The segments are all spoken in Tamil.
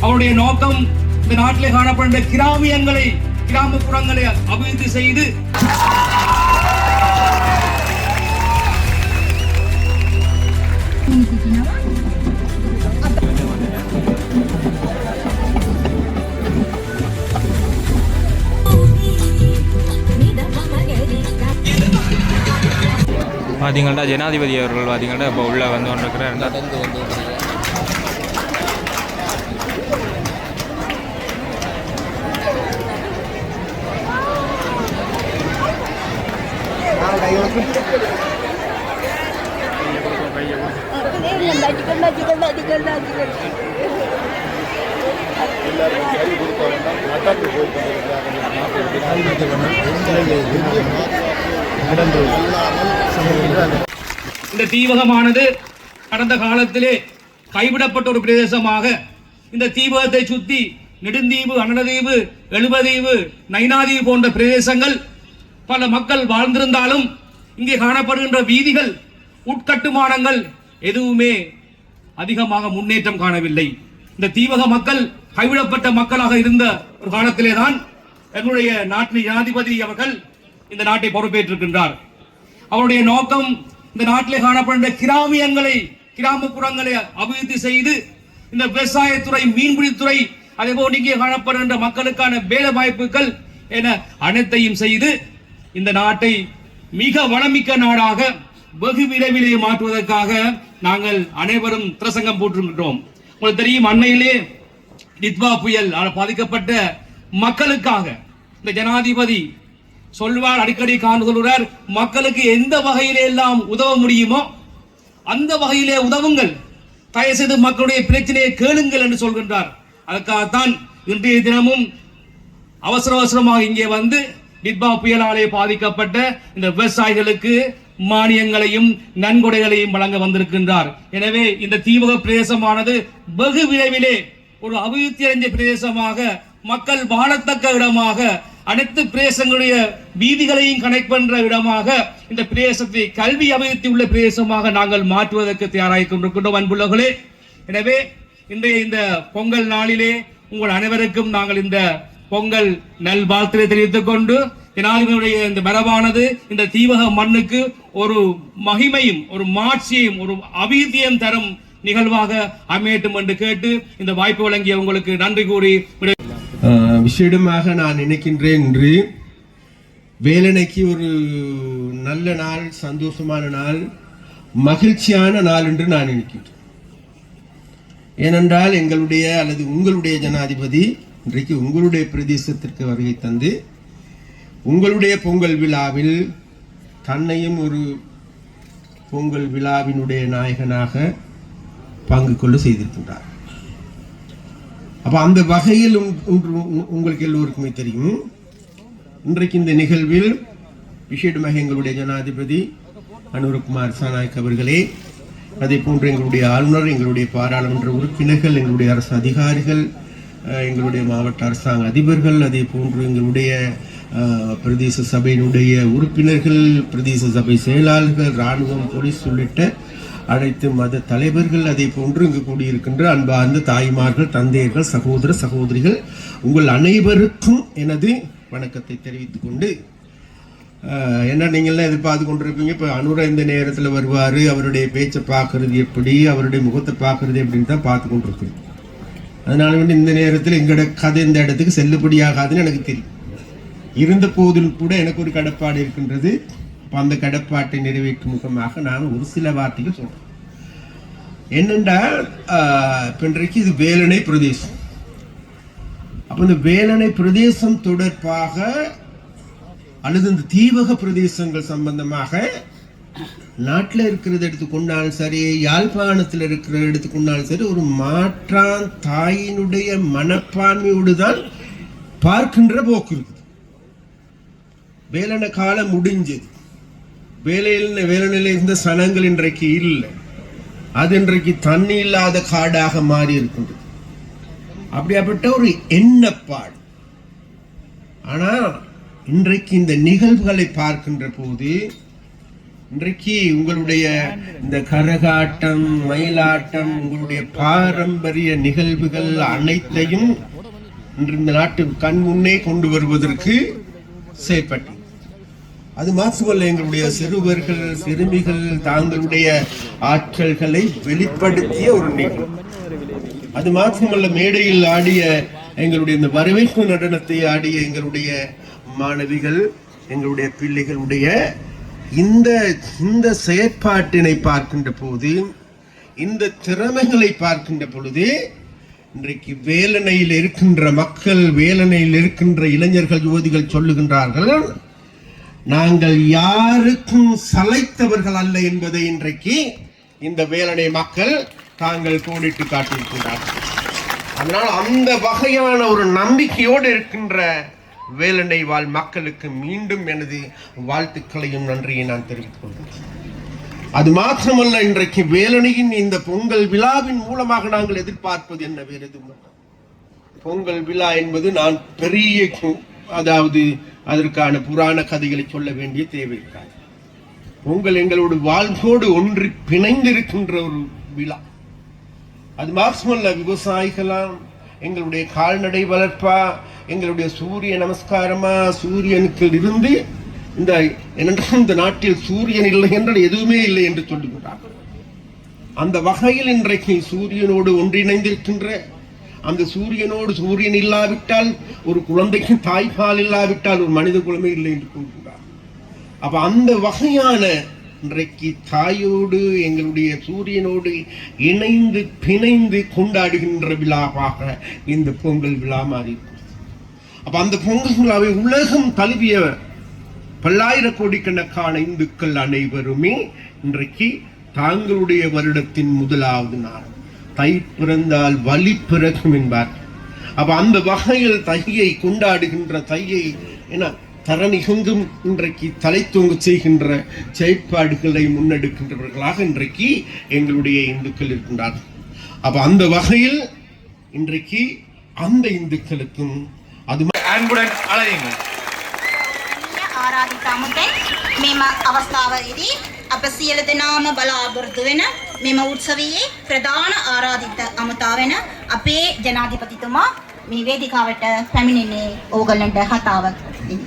அவருடைய நோக்கம் இந்த நாட்டிலே காணப்படுகின்ற கிராமியங்களை கிராமப்புறங்களை அபிவிருத்தி செய்து பார்த்தீங்கன்னா ஜனாதிபதி அவர்கள் பார்த்தீங்கன்னா இப்போ உள்ளே வந்து கொண்டிருக்கிறார். இந்த தீவகமானது கடந்த காலத்திலே கைவிடப்பட்ட ஒரு பிரதேசமாக இந்த தீவகத்தை சுத்தி நெடுந்தீவு அனடதீவு எழுபதீவு நைனாதீவு போன்ற பிரதேசங்கள் பல மக்கள் வாழ்ந்திருந்தாலும் இங்கே காணப்படுகின்ற வீதிகள் உட்கட்டுமானங்கள் எதுவுமே அதிகமாக முன்னேற்றம் காணவில்லை. இந்த தீவக மக்கள் கைவிடப்பட்ட மக்களாக இருந்த ஒரு காலத்திலே தான் எங்களுடைய நாட்டின் ஜனாதிபதி அவர்கள் இந்த நாட்டை பொறுப்பேற்றிருக்கின்றார். அவருடைய நோக்கம் இந்த நாட்டிலே காணப்படுகின்ற கிராமியங்களை கிராமப்புறங்களை அபிவிருத்தி செய்து இந்த விவசாயத்துறை மீன்பிடித்துறை அதே போல் இங்கே காணப்படுகின்ற மக்களுக்கான வேலை வாய்ப்புகள் என அனைத்தையும் செய்து இந்த நாட்டை மிக வளமிக்க நாடாக வெகு விரைவிலே மாற்றுவதற்காக நாங்கள் அனைவரும் பிரசங்கம் போட்டிருக்கின்றோம் உங்களுக்கு தெரியும் அண்மையிலே நித்வா புயல் பாதிக்கப்பட்ட மக்களுக்காக இந்த ஜனாதிபதி சொல்வார் அடிக்கடி காண்டு மக்களுக்கு எந்த வகையிலே எல்லாம் உதவ முடியுமோ அந்த வகையிலே உதவுங்கள். தயவு செய்து மக்களுடைய பிரச்சனையை கேளுங்கள் என்று சொல்கின்றார். அதுக்காகத்தான் இன்றைய தினமும் அவசர அவசரமாக இங்கே வந்து நிட்பா புயலாலே பாதிக்கப்பட்ட இந்த விவசாயிகளுக்கு மானியங்களையும் நன்கொடைகளையும் வழங்க வந்திருக்கின்றார். எனவே இந்த தீவக பிரதேசமானது வெகு விரைவிலே ஒரு அபிவிருத்தி அடைஞ்ச பிரதேசமாக மக்கள் வாழத்தக்க இடமாக அனைத்து பிரதேசங்களுடைய வீதிகளையும் கனெக்ட் பண்ற இடமாக இந்த பிரதேசத்தை கல்வி அபிவிருத்தி உள்ள பிரதேசமாக நாங்கள் மாற்றுவதற்கு தயாராகிக் கொண்டிருக்கின்றோம் அன்புள்ளவர்களே எனவே இன்றைய இந்த பொங்கல் நாளிலே உங்கள் அனைவருக்கும் நாங்கள் இந்த பொங்கல் நல்வாழ்த்தினை தெரிவித்துக் கொண்டு ஜனாதிபதியுடைய இந்த மரபானது இந்த தீவக மண்ணுக்கு ஒரு மகிமையும் ஒரு மாட்சியையும் ஒரு அபீதியம் தரும் நிகழ்வாக அமையட்டும் என்று கேட்டு இந்த வாய்ப்பு வழங்கிய உங்களுக்கு நன்றி கூறி விஷயமாக நான் நினைக்கின்றேன் என்று வேலனைக்கு ஒரு நல்ல நாள் சந்தோஷமான நாள் மகிழ்ச்சியான நாள் என்று நான் நினைக்கின்றேன். ஏனென்றால் எங்களுடைய அல்லது உங்களுடைய ஜனாதிபதி இன்றைக்கு உங்களுடைய பிரதேசத்திற்கு வருகை தந்து உங்களுடைய பொங்கல் விழாவில் தன்னையும் ஒரு பொங்கல் விழாவினுடைய நாயகனாக பங்கு கொள்ள செய்திருக்கின்றார். அப்போ அந்த வகையில் உங்- உங்களுக்கு எல்லோருக்குமே தெரியும். இன்றைக்கு இந்த நிகழ்வில் விஷேடமாக எங்களுடைய ஜனாதிபதி அனுரகுமார் சாநாயக் அவர்களே அதே போன்று எங்களுடைய ஆளுநர் எங்களுடைய பாராளுமன்ற உறுப்பினர்கள் எங்களுடைய அரசு அதிகாரிகள் எங்களுடைய மாவட்ட அரசாங்க அதிபர்கள் அதே போன்று எங்களுடைய பிரதேச சபையினுடைய உறுப்பினர்கள் பிரதேச சபை செயலாளர்கள் இராணுவம் போலீஸ் உள்ளிட்ட அனைத்து மத தலைவர்கள் அதை போன்று இங்கு கூடியிருக்கின்ற அன்பார்ந்த தாய்மார்கள் தந்தையர்கள் சகோதர சகோதரிகள் உங்கள் அனைவருக்கும் எனது வணக்கத்தை தெரிவித்துக் கொண்டு என்ன நீங்கள்லாம் எதிர்பார்த்து கொண்டிருப்பீங்க. இப்போ அனுர இந்த நேரத்தில் வருவார். அவருடைய பேச்சை பார்க்கறது எப்படி அவருடைய முகத்தை பார்க்கறது எப்படின்னு தான் பார்த்து கொண்டிருக்கிறோம். அதனால வந்து இந்த நேரத்தில் எங்களோட கதை இந்த இடத்துக்கு செல்லுபடியாகாதுன்னு எனக்கு தெரியும். இருந்த போதிலும் கூட எனக்கு ஒரு கடப்பாடு இருக்கின்றது. அப்ப அந்த கடப்பாட்டை நிறைவேற்றும் முகமாக நான் ஒரு சில வார்த்தைகள் சொல்கிறேன் என்னென்றால் இப்போ இன்றைக்கு இது வேலனை பிரதேசம். அப்போ இந்த வேலனை பிரதேசம் தொடர்பாக அல்லது இந்த தீவக பிரதேசங்கள் சம்பந்தமாக நாட்டில் இருக்கிறத எடுத்துக்கொண்டாலும் சரி யாழ்ப்பாணத்தில் இருக்கிற எடுத்துக்கொண்டாலும் சரி ஒரு மாற்றான் தாயினுடைய மனப்பான்மையோடு தான் பார்க்கின்ற போக்கு இருக்குது. வேலன காலம் முடிஞ்சது. வேலையில் வேலனில் இருந்த சனங்கள் இன்றைக்கு இல்லை. அது இன்றைக்கு தண்ணி இல்லாத காடாக மாறி இருக்கின்றது அப்படியாப்பட்ட ஒரு எண்ணப்பாடு. ஆனால் இன்றைக்கு இந்த நிகழ்வுகளை பார்க்கின்ற போது இன்றைக்கு உங்களுடைய இந்த கரகாட்டம் மயிலாட்டம் உங்களுடைய பாரம்பரிய நிகழ்வுகள் அனைத்தையும் இன்று இந்த நாட்டு கண் முன்னே கொண்டு வருவதற்கு செயற்பட்டீங்க அது மாத்திரமல்ல எங்களுடைய சிறுவர்கள் சிறுமிகள் தாங்களுடைய ஆற்றல்களை வெளிப்படுத்திய ஒரு நிகழ்வு. அது மாத்திரமல்ல மேடையில் ஆடிய எங்களுடைய இந்த வரவேற்பு நடனத்தை ஆடிய எங்களுடைய மாணவிகள் எங்களுடைய பிள்ளைகளுடைய இந்த இந்த செயற்பாட்டினை பார்க்கின்ற போது இந்த திறமைகளை பார்க்கின்ற பொழுது இன்றைக்கு வேலனையில் இருக்கின்ற மக்கள் வேலனையில் இருக்கின்ற இளைஞர்கள் யுவதிகள் சொல்லுகின்றார்கள் நாங்கள் யாருக்கும் சலைத்தவர்கள் அல்ல என்பதை இன்றைக்கு இந்த வேலனை மக்கள் தாங்கள் கோடிட்டு காட்டியிருக்கின்றார்கள். அதனால் அந்த வகையான ஒரு நம்பிக்கையோடு இருக்கின்ற வேலனை வாழ் மக்களுக்கு மீண்டும் எனது வாழ்த்துக்களையும் நன்றியை நான் தெரிவித்துக் கொள்கிறேன். அது மாத்திரமல்ல இன்றைக்கு வேலனையின் இந்த பொங்கல் விழாவின் மூலமாக நாங்கள் எதிர்பார்ப்பது என்ன? வேறு எதுவும் பொங்கல் விழா என்பது நான் பெரிய கு- அதாவது அதற்கான புராண கதைகளை சொல்ல வேண்டிய தேவை இருக்காது. பொங்கல் எங்களோட வாழ்வோடு ஒன்றி பிணைந்திருக்கின்ற ஒரு விழா. அது மாத்திரமல்ல விவசாயிகளாம் எங்களுடைய கால்நடை வளர்ப்பா எங்களுடைய சூரிய நமஸ்காரமா சூரியனுக்கு இருந்து இந்த ஏனென்றால் இந்த நாட்டில் சூரியன் இல்லை என்றால் எதுவுமே இல்லை என்று சொல்லுகிறார்கள். அந்த வகையில் இன்றைக்கு சூரியனோடு ஒன்றிணைந்திருக்கின்ற அந்த சூரியனோடு சூரியன் இல்லாவிட்டால் ஒரு குழந்தைக்கு தாய்ப்பால் இல்லாவிட்டால் ஒரு மனித குலமே இல்லை என்று கூறுகிறார் அப்ப அந்த வகையான இன்றைக்கு தாயோடு எங்களுடைய சூரியனோடு இணைந்து பிணைந்து கொண்டாடுகின்ற விழாவாக இந்த பொங்கல் விழா மாறி அப்ப அந்த பொங்கல் விழாவை உலகம் தழுவிய பல்லாயிரக்கோடிக்கணக்கான இந்துக்கள் அனைவருமே இன்றைக்கு தாங்களுடைய வருடத்தின் முதலாவது நாள். தை பிறந்தால் வழி பிறக்கும் என்பார் அப்ப அந்த வகையில் தையை கொண்டாடுகின்ற தையை என தரணிகெங்கும் இன்றைக்கு தலை தூங்க செய்கின்ற செயற்பாடுகளை முன்னெடுக்கின்றவர்களாக இன்றைக்கு எங்களுடைய இந்துக்கள் இருக்கின்றார்கள் அப்ப அந்த வகையில் இன்றைக்கு அந்த இந்துக்களுக்கும் அது அன்புடன் அழையுங்கள் ආරාධිත අමුතෙන් මෙම අවස්ථාවේදී අප සියලු දෙනාම බලාපොරොත්තු වෙන මෙම උත්සවයේ ප්‍රධාන ආරාධිත අමුතා වෙන අපේ ජනාධිපතිතුමා මේ වේදිකාවට පැමිණෙන්නේ ඕගලන්ට කතාවක් දෙන්න.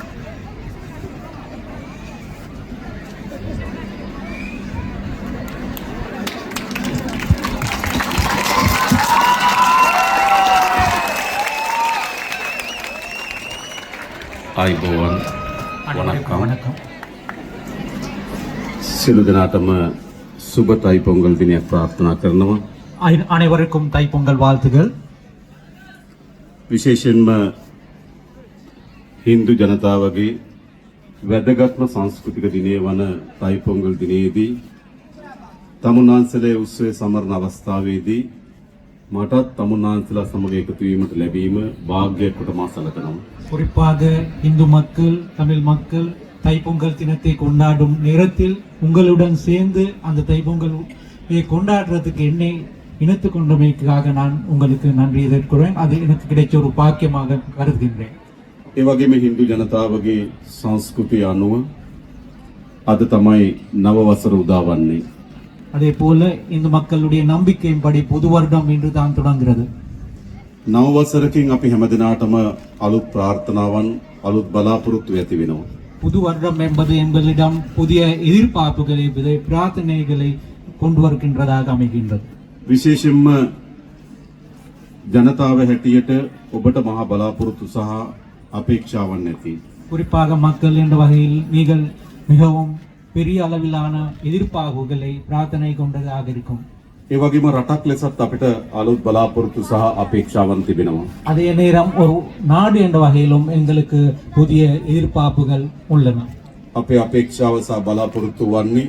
ආයිබෝවන් වනක්කම් සිළු දෙනාටම සුබ තයි පොංගල් දිනයක් ප්‍රාර්ථනා කරනවා அனை- அனைவருக்கும் தைப்பொங்கல் வாழ்த்துகள் විශේෂෙන්ම හින්දු ජනතාවගේ වැදගත්ම සංස්කෘතික දිනය වන තයි පොංගල් දිනයේදී තමුන්නාන්සලේ උත්සවය සමරණ අවස්ථාවේදී මටත් තමුන්නාන්සලා සමග එකතු වීමට ලැබීම වාග්‍යයක් කොට මා සලකනවා குறிப்பாக இந்து மக்கள் தமிழ் மக்கள் தைப்பொங்கல் தினத்தை கொண்டாடும் நேரத்தில் உங்களுடன் சேர்ந்து அந்த தைப்பொங்கல் கொண்டாடுறதுக்கு என்னை இணைத்து கொண்டமைக்காக நான் உங்களுக்கு நன்றி எதிர்க்கிறேன் அது எனக்கு கிடைச்ச ஒரு பாக்கியமாக கருதுகின்றேன் ඒ වගේම හින්දු ජනතාවගේ සංස්කෘතිය අනුව අද තමයි නව වසර උදා වන්නේ. அதே போல இந்து மக்களுடைய நம்பிக்கையின்படி புது வருடம் இன்று தான் தொடங்குகிறது නව වසරකින් අපි හැමදිනාටම අලුත් ප්‍රාර්ථනාවන් අලුත් බලාපොරොත්තු ඇති වෙනවා. புது வருடம் என்பது எங்களிடம் புதிய எதிர்பார்ப்புகளை விதை பிரார்த்தனைகளை கொண்டு வருகின்றதாக அமைகின்றது විශේෂයෙන්ම ජනතාව හැටියට ඔබට මහා බලාපොරොත්තු සහ අපේක්ෂාවන් ඇති. குறிப்பாக மக்கள் என்ற வகையில் நீங்கள் மிகவும் பெரிய அளவிலான எதிர்பார்ப்புகளை பிரார்த்தனை கொண்டதாக இருக்கும் ඒ වගේම රටක් ලෙසත් අපිට අලුත් බලාපොරොත්තු සහ අපේක්ෂාවන් තිබෙනවා. அதே நேரம் ஒரு நாடு என்ற வகையிலும் எங்களுக்கு புதிய எதிர்பார்ப்புகள் உள்ளன අපේ අපේක්ෂාව සහ බලාපොරොත්තු වන්නේ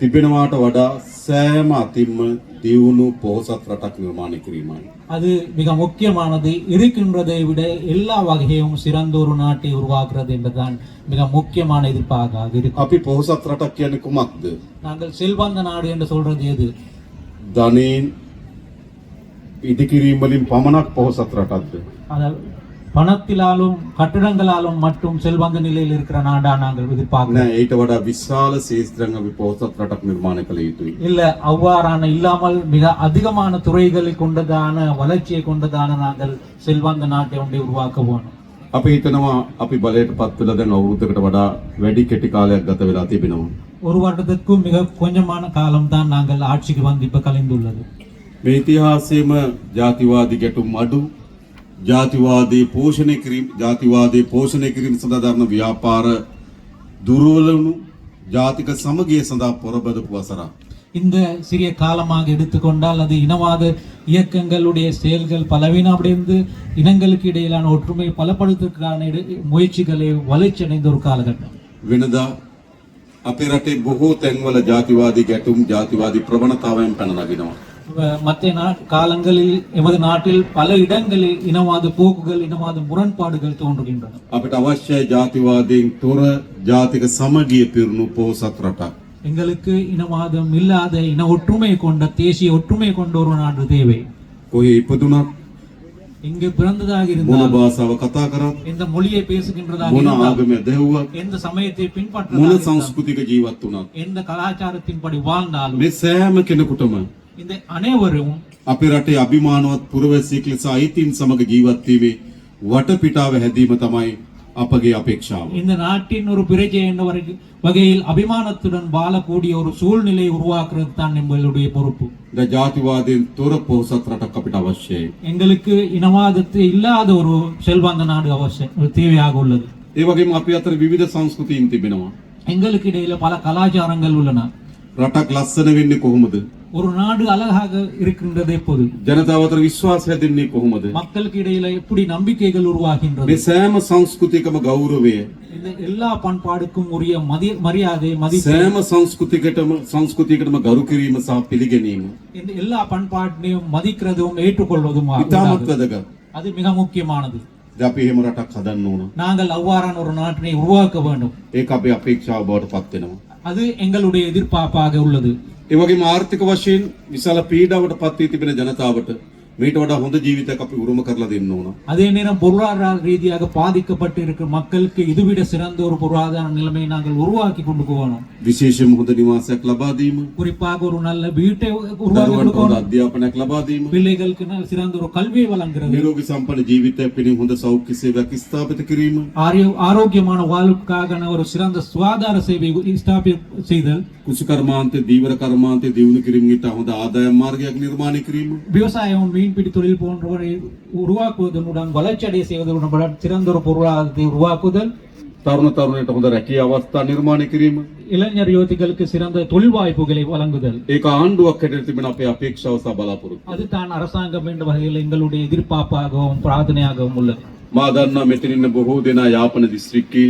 තිබෙනවාට වඩා සෑම අතින්ම දියුණු පොහොසත් රටක් නිර්මාණය කිරීමයි. அது மிக முக்கியமானது இருக்கின்றதை விட எல்லா வகையும் சிறந்த ஒரு நாட்டை உருவாக்குறது என்பதுதான் மிக முக்கியமான எதிர்ப்பாக இருக்கும் අපි පොහොසත් රටක් කියන්නේ කුමක්ද? நாங்கள் செல்வந்த நாடு என்று சொல்றது எது ධනයෙන් ඉදිකිරීම් වලින් පමණක් පොහොසත් රටක්ද? அதாவது பணத்திலாலும் கட்டிடங்களாலும் மட்டும் செல்வந்த நிலையில் இருக்கிற நாடா நாங்கள் எதிர்பார்க்கிறோம் නෑ ඊට වඩා විශාල ශේත්‍රයන් අපි පොහොසත් රටක් නිර්මාණය කළ යුතුයි. இல்ல அவ்வாறான இல்லாமல் மிக அதிகமான துறைகளை கொண்டதான வளர்ச்சியை கொண்டதான நாங்கள் செல்வந்த நாட்டை ஒன்றை உருவாக்க வேணும் අපි හිතනවා අපි බලයට පත් වෙලා දැන් අවුරුද්දකට වඩා වැඩි කෙටි කාලයක් ගත වෙලා තිබෙනවා. ஒரு வருடத்திற்கும் மிக கொஞ்சமான காலம்தான் நாங்கள் ஆட்சிக்கு வந்து இப்ப கலைந்துள்ளது මේ ඉතිහාසයේම ජාතිවාදී ගැටුම් අඩු ජාතිවාදී පෝෂණය කිරීම ජාතිවාදී පෝෂණය කිරීම සඳහා දරන ව්‍යාපාර දුර්වලවුණු ජාතික සමගිය සඳහා පොරබදපු වසරක්. இந்த சிறிய காலமாக எடுத்துக்கொண்டால் அது இனவாத இயக்கங்களுடைய செயல்கள் பலவீனமடைந்து இனங்களுக்கு இடையிலான ஒற்றுமை பலப்படுத்துவதற்கான இட- முயற்சிகளை வளர்ச்சி அடைந்த ஒரு காலகட்டம் වෙනදා අපේ රටේ බොහෝ තැන්වල ජාතිවාදී ගැටුම් ජාතිවාදී ප්‍රවණතාවයන් පැන නගිනවා. மற்ற நா- காலங்களில் எமது நாட்டில் பல இடங்களில் இனவாத போக்குகள் இனவாத முரண்பாடுகள் தோன்றுகின்றன අපිට අවශ්‍යයි ජාතිවාදයෙන් තොර ජාතික සමගිය පිරුණු පොහොසත් රටක්. எங்களுக்கு இனவாதம் இல்லாத இன ஒற்றுமை கொண்ட தேசிய ஒற்றுமை கொண்ட ஒரு நாடு தேவை කොහේ ඉපදුනත් இங்கு பிறந்ததாக මොන இருந்தால் භාෂාව කතා කරත් எந்த மொழியை பேசுகின்றதாக මොන இருந்தால் ආගම දැහුවත් எந்த சமயத்தை මොන பின்பற்ற සංස්කෘතික ජීවත් වුණත් எந்த கலாச்சாரத்தின்படி வாழ்ந்தாலும் මේ සෑම කෙනෙකුටම இந்த அனைவரும் අපේ රටේ අභිමානවත් පුරවැසියෙක් ලෙස අයිතීන් සමග ජීවත් වීමේ වටපිටාව හැදීම තමයි අපගේ අපේක්ෂාව. இந்த நாட்டின் ஒரு பிரஜை என்ற வரை- வகையில் அபிமானத்துடன் வாழக்கூடிய ஒரு சூழ்நிலை உருவாக்குறது தான் எங்களுடைய பொறுப்பு ද ජාතිවාදයෙන් තොර පොහොසත් රටක් අපිට අවශ්‍යයි. எங்களுக்கு இனவாதத்தை இல்லாத ஒரு செல்வாந்த நாடு அவசியம் தேவையாக உள்ளது ඒ වගේම අපි අතර විවිධ සංස්කෘතීන් තිබෙනවා. எங்களுக்கு இடையில பல கலாச்சாரங்கள் உள்ளன රටක් ලස්සන වෙන්නේ කොහොමද? ஒரு நாடு அழகாக இருக்கின்றது எப்போது ජනතාව අතර විශ්වාස හැදෙන්නේ කොහොමද? மக்களுக்கு இடையில எப்படி நம்பிக்கைகள் உருவாகின்றது මේ සෑම සංස්කෘතිකම ගෞරවය இந்த எல்லா பண்பாடுக்கும் உரிய மதி மரியாதை மதிப்பு සෑම සංස්කෘතිකටම සංස්කෘතියකටම ගරු කිරීම සහ පිළිගැනීම இந்த எல்லா பண்பாட்டினையும் மதிக்கிறதும் ஏற்றுக்கொள்வதும் ඉතාමත් ஆகும். වැදගත්. அது மிக முக்கியமானது ද අපි එහෙම රටක් හදන්න ඕන. நாங்கள் அவ்வாறான ஒரு நாட்டினை உருவாக்க வேண்டும் ඒක අපේ අපේක්ෂාව බවට පත් වෙනවා. அது எங்களுடைய எதிர்பார்ப்பாக உள்ளது ඒ වගේම ආර්ථික වශයෙන් විශාල පීඩාවට පත් වී තිබෙන ජනතාවට මීට වඩා හොඳ ජීවිතයක් අපි උරුම කරලා දෙන්න ඕන. அதே நேரம் பொருளாதார ரீதியாக பாதிக்கப்பட்டு இருக்கிற மக்களுக்கு இதுவிட சிறந்த ஒரு பொருளாதார நிலைமையை நாங்கள் உருவாக்கி கொண்டு போகணும் විශේෂයෙන්ම හොඳ නිවාසයක් ලබා දීම, குறிப்பாக ஒரு நல்ல வீட்டை உருவாக்கி දරුවන්ට හොඳ கொடுக்கணும் අධ්‍යාපනයක් ලබා දීම, பிள்ளைகளுக்கு நல்ல சிறந்த ஒரு கல்வியை வழங்குறது නිරෝගී සම්පන්න ජීවිතයක් පිණිස හොඳ සෞඛ්‍ය සේවයක් ස්ථාපිත කිරීම, ஆரோக்கிய- ஆரோக்கியமான வாழ்வுக்காக ஒரு சிறந்த சுகாதார சேவை ஸ்தாபி செய்தல் කුසු කර්මාන්තය, දීවර කර්මාන්තය දියුණු කිරීම ඊට හොඳ ආදායම් මාර්ගයක් නිර්මාණය කිරීම, விவசாயம் மீன்பிடி தொழில் போன்றவரை உருவாக்குவதனுடன் வளர்ச்சி அடைய செய்வதனுடன் சிறந்த ஒரு பொருளாதாரத்தை உருவாக்குதல் තරුණ තරුණයට හොඳ රැකිය අවස්ථා නිර්මාණය කිරීම. இளைஞர் யுவதிகளுக்கு சிறந்த தொழில் வாய்ப்புகளை வழங்குதல் ඒක ආණ්ඩුවක් හැටියට තිබෙන අපේ අපේක්ෂාව සහ බලාපොරොත්තු. அதுதான் அரசாங்கம் என்ற வகையில் எங்களுடைய எதிர்பார்ப்பாகவும் பிரார்த்தனையாகவும் உள்ளது මා දන්නා මෙතන ඉන්න බොහෝ දෙනා යාපන දිස්ත්‍රික්කයේ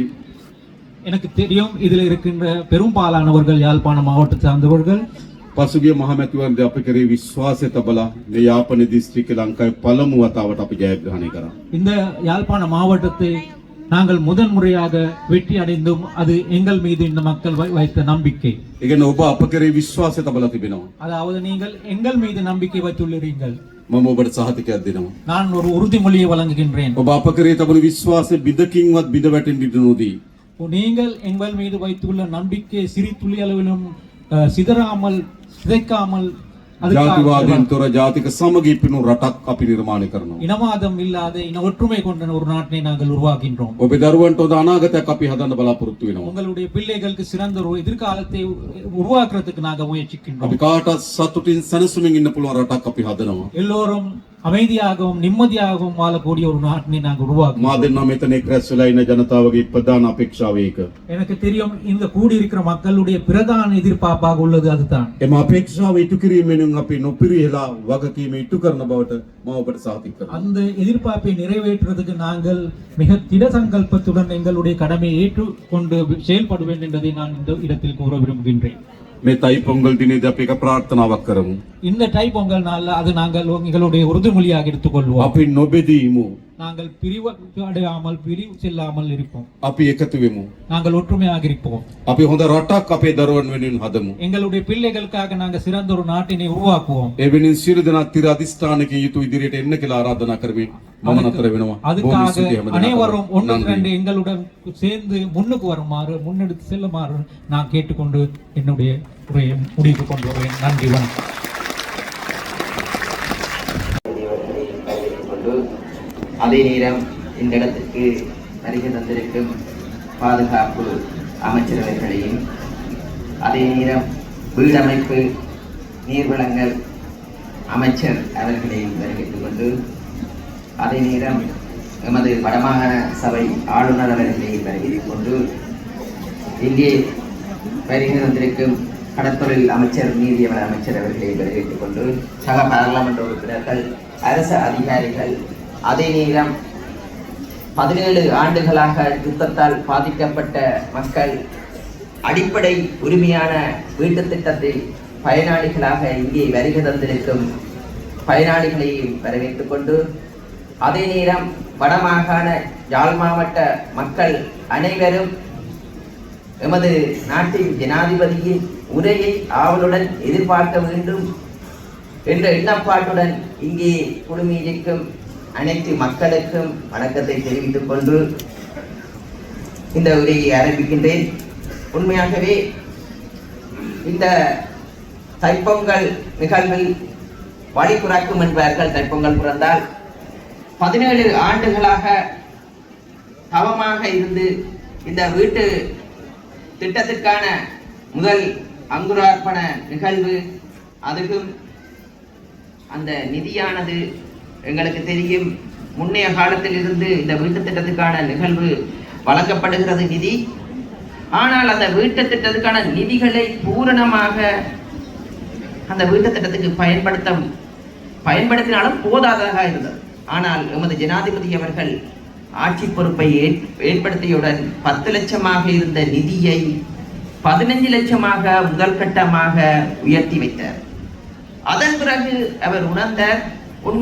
எனக்கு தெரியும் இதில் இருக்கின்ற பெரும்பாலானவர்கள் யாழ்ப்பாண மாவட்டத்தை சார்ந்தவர்கள் පසුගිය මහමැතිවරණදී අප කරේ විශ්වාසය තබලා මේ යාපන දිස්ත්‍රික්කේ ලංකාවේ පළමු වතාවට අපි ජයග්‍රහණය කරා. இந்த யாழ்ப்பாண மாவட்டத்தை நாங்கள் முதன் முறையாக வெற்றி அடைந்தும் அது எங்கள் மீது இந்த மக்கள் வை- வைத்த நம்பிக்கை ඒ කියන්නේ ඔබ අප කරේ විශ්වාසය තබලා තිබෙනවා. அதாவது நீங்கள் எங்கள் மீது நம்பிக்கை வைத்துள்ளீர்கள் මම ඔබට සහතිකයක් දෙනවා. நான் ஒரு உறுதிமொழியை வழங்குகின்றேன் ඔබ අප කරේ තබන විශ්වාසය බිදකින්වත් බිද වැටෙන්න ඉඩ නොදී. நீங்கள் எங்கள் மீது வைத்துள்ள நம்பிக்கை சிறு துளி அளவிலும் அஹ், சிதறாமல் சிதைக்காமல் ஜாதிவாதித்துறை ஜாதிக சமகிப்பின் ஒரு ரட்டக் நிர்மாணி கரணும் இனவாதம் இல்லாத இன ஒற்றுமை கொண்ட ஒரு நாட்டை நாங்கள் உருவாக்கின்றோம். ஒபி தருவன்டோது அநாகத்தை கப்பி ஹதன பலாபுரத்து வினோம் உங்களுடைய பிள்ளைகளுக்கு சிறந்த ஒரு எதிர்காலத்தை உருவாக்குறதுக்கு நாங்கள் முயற்சிக்கின்றோம். காட்டா சத்துட்டின் சனசுமிங் இன்ன புலவன் ரட்டக் கப்பி ஹதனம். எல்லோரும் அமைதியாகவும் நிம்மதியாகவும் வாழக்கூடிய ஒரு நாட்டினை நாங்கள் உருவாக்குவோம் මා දෙන්නා මෙතන එක් රැස් වෙලා ඉන්න ජනතාවගේ ප්‍රධාන අපේක්ෂාව ඒක. எனக்கு தெரியும் இந்த கூடியிருக்கிற மக்களுடைய பிரதான எதிர்பார்ப்பாக உள்ளது அதுதான் එම අපේක්ෂාව ඉටු කිරීමෙන් අපි නොපිරිහෙලා වගකීම ඉටු කරන බවට මම ඔබට සාතික කරනවා. அந்த எதிர்பார்ப்பை நிறைவேற்றுவதற்கு நாங்கள் மிக திட சங்கல்பத்துடன் எங்களுடைய கடமையை ஏற்றுக்கொண்டு செயல்படுவேன் என்பதை நான் இந்த இடத்தில் கூற விரும்புகின்றேன் මේ තයි පොංගල් දිනේදී අපි එක ප්‍රාර්ථනාවක් කරමු. இந்த தை பொங்கல் நாள்ல அது நாங்கள் எங்களுடைய உறுதிமொழியாக எடுத்துக்கொள்வோம் අපි නොබෙදීමු. நாங்கள் பிரிவு அடையாமல் பிரிவு செல்லாமல் இருப்போம் අපි එකතු වෙමු. நாங்கள் ஒற்றுமையாக இருப்போம் අපි හොඳ රටක් අපේ දරුවන් වෙනුවෙන් හදමු. எங்களுடைய பிள்ளைகளுக்காக நாங்கள் சிறந்த ஒரு நாட்டினை உருவாக்குவோம் ඒ වෙනුවෙන් සියලු දෙනා තිර අධිෂ්ඨානක යුතු ඉදිරියට එන්න කියලා ආරාධනා කරමින් මම නතර වෙනවා. බොහොම அதுக்காக ස්තුතියි හැම அனைவரும் දෙනාටම. ஒன்று නන්දි. ரெண்டு எங்களுடன் சேர்ந்து முன்னுக்கு வருமாறு முன்னெடுத்து செல்லுமாறு நான் கேட்டுக்கொண்டு என்னுடைய உரையை முடிவுக்கு கொண்டு வருவேன் நன்றி வணக்கம் அதே நேரம் இந்த இடத்துக்கு வருகை தந்திருக்கும் பாதுகாப்பு அமைச்சரவர்களையும் அதே நேரம் வீடமைப்பு நீர்வளங்கள் அமைச்சர் அவர்களையும் வருகித்துக் கொண்டு அதே நேரம் எமது வடமாகாண சபை ஆளுநர் அவர்களையும் வருகித்துக் கொண்டு இங்கே வருகை தந்திருக்கும் கடற்தொழில் அமைச்சர் நீதியவள அமைச்சர் அவர்களை வரவேற்றுக் கொண்டு சக பாராளுமன்ற உறுப்பினர்கள் அரசு அதிகாரிகள் அதே நேரம் பதினேழு ஆண்டுகளாக யுத்தத்தால் பாதிக்கப்பட்ட மக்கள் அடிப்படை உரிமையான வீட்டுத் திட்டத்தில் பயனாளிகளாக இங்கே வருகை தந்திருக்கும் பயனாளிகளையும் வரவேற்றுக் கொண்டு அதே நேரம் வடமாகாண யாழ் மாவட்ட மக்கள் அனைவரும் எமது நாட்டின் ஜனாதிபதியின் உரையை ஆவலுடன் எதிர்பார்க்க வேண்டும் என்ற எண்ணப்பாட்டுடன் இங்கே குழுமியிருக்கும் அனைத்து மக்களுக்கும் வணக்கத்தை தெரிவித்துக் கொண்டு இந்த உரையை ஆரம்பிக்கின்றேன். உண்மையாகவே இந்த தைப்பொங்கல் நிகழ்வில் வழி பிறக்கும் என்பார்கள் தைப்பொங்கல் பிறந்தால் பதினேழு ஆண்டுகளாக தவமாக இருந்து இந்த வீட்டு திட்டத்திற்கான முதல் அங்குரார்ப்பண நிகழ்வு அதுக்கும் அந்த நிதியானது எங்களுக்கு தெரியும். முன்னைய காலத்தில் இருந்து இந்த வீட்டு திட்டத்துக்கான நிகழ்வு வழங்கப்படுகிறது நிதி. ஆனால் அந்த வீட்டு திட்டத்துக்கான நிதிகளை பூரணமாக அந்த வீட்டு திட்டத்துக்கு பயன்படுத்த பயன்படுத்தினாலும் போதாததாக இருந்தது. ஆனால் எமது ஜனாதிபதி அவர்கள் ஆட்சி பொறுப்பை ஏற்- ஏற்படுத்தியவுடன் பத்து லட்சமாக இருந்த நிதியை பதினஞ்சு லட்சமாக முதல் கட்டமாக உயர்த்தி வைத்தார். அதன் பிறகு அவர் உணர்ந்தார் உண்மை